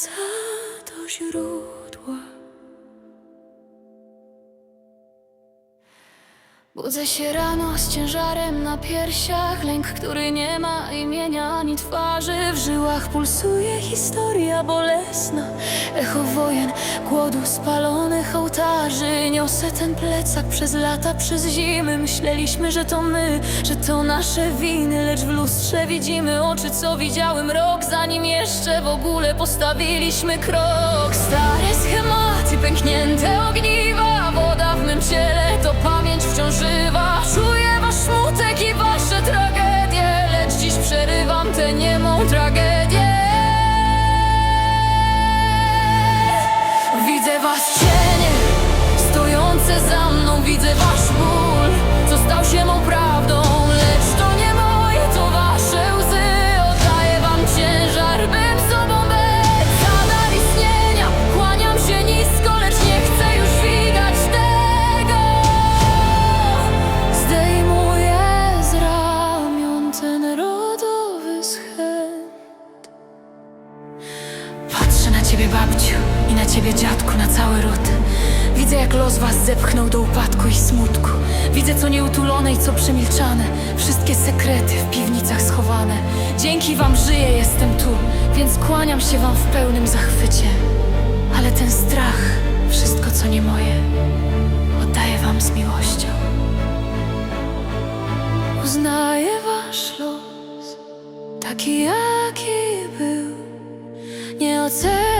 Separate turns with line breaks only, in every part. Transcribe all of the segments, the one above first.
сердца тоже рух. Budzę się rano z ciężarem na piersiach. Lęk, który nie ma imienia ani twarzy. W żyłach pulsuje historia bolesna. Echo wojen, głodu, spalonych ołtarzy. Niosę ten plecak przez lata, przez zimy. Myśleliśmy, że to my, że to nasze winy. Lecz w lustrze widzimy oczy, co widziały mrok Zanim jeszcze w ogóle postawiliśmy krok. Stare schematy, pęknięte ogniwa. Woda w mym ciele to pamięć ciebie, babciu, i na ciebie, dziadku, na cały ród. Widzę, jak los was zepchnął do upadku i smutku. Widzę, co nieutulone i co przemilczane. Wszystkie sekrety w piwnicach schowane. Dzięki wam żyję, jestem tu, więc kłaniam się wam w pełnym zachwycie. Ale ten strach, wszystko, co nie moje, oddaję wam z miłością. Uznaję wasz los, taki jaki był. Nie oceniam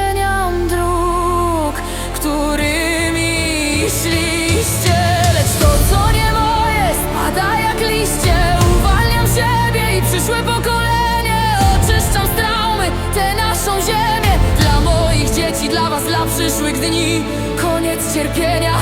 dni Koniec cierpienia,